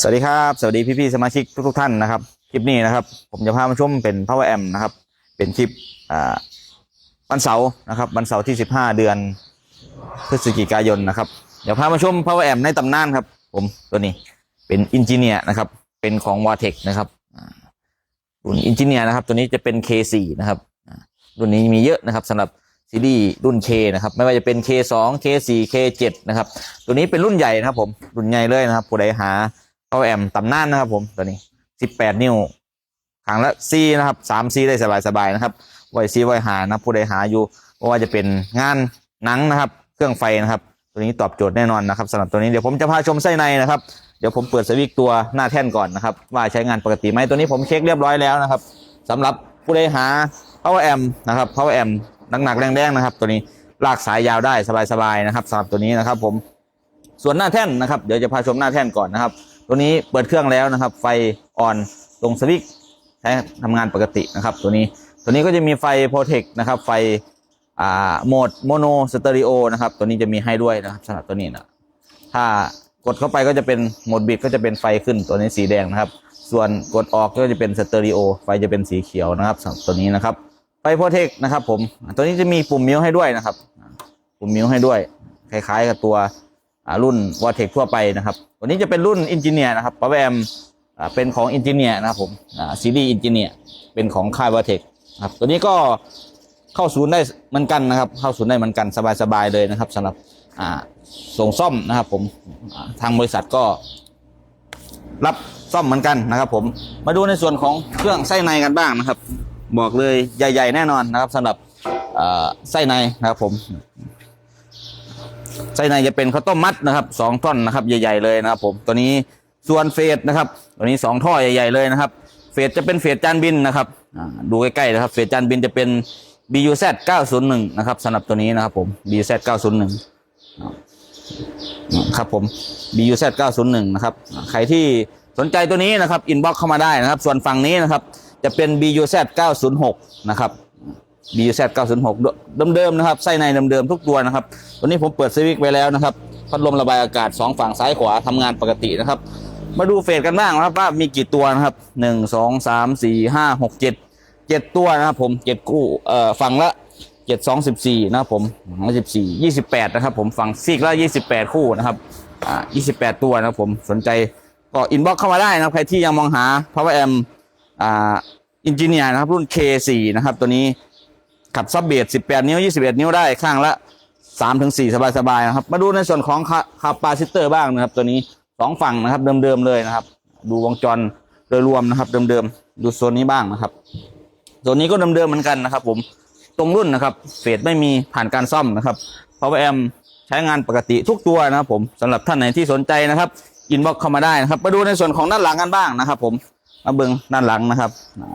สวัสดีครับสวัสดีพี่ๆสมาชิกทุกๆท่านนะครับ คลิปนี้นะครับ ผมจะพามาชมเป็น Power Amp นะครับ เป็นคลิปวันเสาร์นะครับวันเสาร์ที่ 15 เดือนพฤศจิกายนนะครับเดี๋ยวพามาชม Power Amp ในตำนานครับ ผมตัวนี้เป็นอินจิเนียร์นะครับ เป็นของ w a t e c นะครับรุ่นอินจิเนียร์นะครับ ตัวนี้จะเป็น K4 นะครับรุ่นนี้มีเยอะนะครับสำหรับซีรีส์รุ่น K นะครับไม่ว่าจะเป็น K2 K4 K7 นะครับตัวนี้เป็นรุ่นใหญ่นะครับผมรุ่นใหญ่เลยนะครับผู้ใดหา Power Amp ตำนานนะครับ ผมตัวนี้18นิ้วขางละซีนะครับ3ซีได้สบายๆนะครับไว้ซีไว้หานะครับผู้ใดหาอยู่ว่าจะเป็นงานหนังนะครับ เครื่องไฟนะครับ ตัวนี้ตอบโจทย์แน่นอนนะครับสำหรับตัวนี้เดี๋ยวผมจะพาชมไส้ในนะครับเดี๋ยวผมเปิดสวิตช์ตัวหน้าแท่นก่อนนะครับ ว่าใช้งานปกติไหมตัวนี้ผมเช็คเรียบร้อยแล้วนะครับสำหรับผู้ใดหา power amp นะครับ power amp หนักๆแรงๆนะครับ ตัวนี้ลากสายยาวได้สบายๆนะครับสำหรับตัวนี้นะครับ ผมส่วนหน้าแท่นนะครับ เดี๋ยวจะพาชมหน้าแท่นก่อนนะครับ ตัวนี้เปิดเครื่องแล้วนะครับ ไฟออนตรงสวิตช์ใช้ทำงานปกตินะครับ ตัวนี้ตัวนี้ก็จะมีไฟโปรเทคนะครับ ไฟอ่าโหมดโมโนสเตอริโอนะครับ ตัวนี้จะมีให้ด้วยนะครับสำหรับตัวนี้นะถ้ากดเข้าไปก็จะเป็นโหมดบิดก็จะเป็นไฟขึ้นตัวนี้สีแดงนะครับ ส่วนกดออกก็จะเป็นสเตอริโอไฟจะเป็นสีเขียวนะครับสำหรับตัวนี้นะครับไฟโปรเทคนะครับผมตัวนี้จะมีปุ่มมิวให้ด้วยนะครับ ปุ่มมิวให้ด้วย คล้ายๆกับตัวอ่ารุ่นวอเทคทั่วไปนะครับ ตัวนี้จะเป็นรุ่นอินจิเนียร์นะครับปะแวมเป็นของอินจิเนียร์นะครับผมซีรีส์อินจิเนียร์เป็นของค่ายวอเทคครับตัวนี้ก็เข้าศูนย์ได้เหมือนกันนะครับ เข้าศูนย์ได้เหมือนกันสบายๆเลยนะครับสำหรับส่งซ่อมนะครับ ผมทางบริษัทก็ รับซ่อมเหมือนกันนะครับ ผมมาดูในส่วนของเครื่องไส้ในกันบ้างนะครับ บอกเลยใหญ่ ๆ แน่นอนนะครับสำหรับไส้ในนะครับผม ไส้ในจะเป็นข้าวต้มมัดนะครับสองท่อนนะครับใหญ่ๆเลยนะครับผมตัวนี้ส่วนเฟสนะครับตัวนี้สองท่อใหญ่ๆเลยนะครับเฟสจะเป็นเฟสจานบินนะครับดูใกล้ๆนะครับเฟสจานบินจะเป็น BUZ 901นะครับสำหรับตัวนี้นะครับผม BUZ 901ครับผม BUZ 901นะครับใครที่สนใจตัวนี้นะครับอินบ็อกเข้ามาได้นะครับ ส่วนฝั่งนี้นะครับจะเป็น BUZ 906นะครับ BUZ 906เดิมๆนะครับไส้ในเดิมๆทุกตัวนะครับตัวนี้ผมเปิดสวิตช์ไว้แล้วนะครับพัดลมระบายอากาศ 2 ฝั่งซ้ายขวาทำงานปกตินะครับ มาดูเฟสกันบ้างนะครับว่ามีกี่ตัวนะครับ 1 2 3 4 5 6 7 7 ตัวนะครับผม7คู่เอ่อฝั่งละเจ็ดสองสิบสี่นะครับผมสิบสี่ยี่สิบแปดนะครับผมฝั่งซีกละยี่สิบแปดคู่นะครับอ่ายี่สิบแปดตัวนะครับผมสนใจก็อินบ็อกเข้ามาได้นะครับใครที่ยังมองหา power amp อ่าอินจิเนียร์นะครับรุ่น K4 นะครับตัวนี้ ขับซับเบสสิบแปดนิ้วยี่สิบเอ็ดนิ้วได้ข้างละสามถึงสี่สบายๆนะครับ มาดูในส่วนของคาปาซิเตอร์บ้างนะครับ ตัวนี้สองฝั่งนะครับ เดิมๆเลยนะครับ ดูวงจรโดยรวมนะครับ เดิมๆ ดูโซนนี้บ้างนะครับโซนนี้ก็เดิมๆเหมือนกันนะครับ ผมตรงรุ่นนะครับเฟสไม่มีผ่านการซ่อมนะครับ Power Amp ใช้งานปกติทุกตัวนะครับ ผมสำหรับท่านไหนที่สนใจนะครับอินบ็อกเข้ามาได้นะครับ มาดูในส่วนของด้านหลังกันบ้างนะครับ ผมมาเบิ่งด้านหลังนะครับ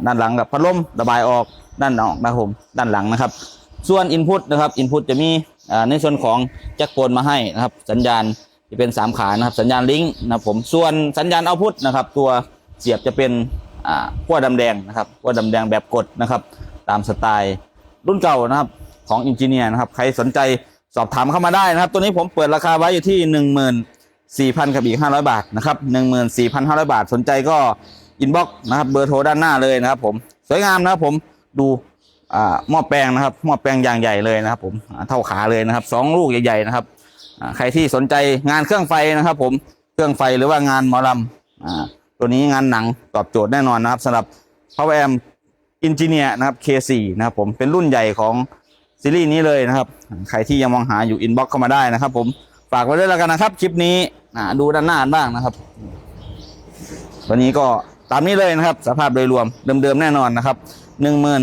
ด้านหลังกับพัดลมระบายออก ด้านออกนะครับผมด้านหลังนะครับ ส่วนอินพุตนะครับอินพุตจะมีในส่วนของแจ็คโคนมาให้นะครับ สัญญาณจะเป็นสามขานะครับ สัญญาณลิงก์นะครับผมส่วนสัญญาณเอาพุตนะครับ ตัวเสียบจะเป็นขั้วดำแดงนะครับขั้วดำแดงแบบกดนะครับ ตามสไตล์รุ่นเก่านะครับของอินจิเนียร์นะครับ ใครสนใจสอบถามเข้ามาได้นะครับ ตัวนี้ผมเปิดราคาไว้อยู่ที่หนึ่งหมื่นสี่พันกับอีกห้าบาทนะครับหนึ่งหมื่นสี่พันห้าร้อยบาทสนใจก็อินบ็อกนะครับเบอร์โทรด้านหน้าเลยนะครับผมสวยงามนะครับผม ดูอ่าหม้อแปลงนะครับหม้อแปลงอย่างใหญ่เลยนะครับ ผมเท่าขาเลยนะครับสองลูกใหญ่ๆนะครับใครที่สนใจงานเครื่องไฟนะครับ ผมเครื่องไฟหรือว่างานหมอลำอ่าตัวนี้งานหนังตอบโจทย์แน่นอนนะครับสำหรับ Power Amp อินจิเนียร์นะครับ K4 นะครับผมเป็นรุ่นใหญ่ของซีรีส์นี้เลยนะครับ ใครที่ยังมองหาอยู่อินบ็อกเข้ามาได้นะครับ ผมฝากไว้ด้วยแล้วกันนะครับคลิปนี้อ่าดูด้านหน้าบ้างนะครับวันนี้ก็ตามนี้เลยนะครับ สภาพโดยรวมเดิมๆแน่นอนนะครับหนึ่งหมื่น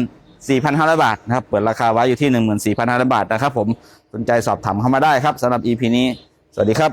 4,500 บาทนะครับ เปิดราคาไว้อยู่ที่ 14,500 บาทนะครับผม สนใจสอบถามเข้ามาได้ครับสำหรับ EP นี้ สวัสดีครับ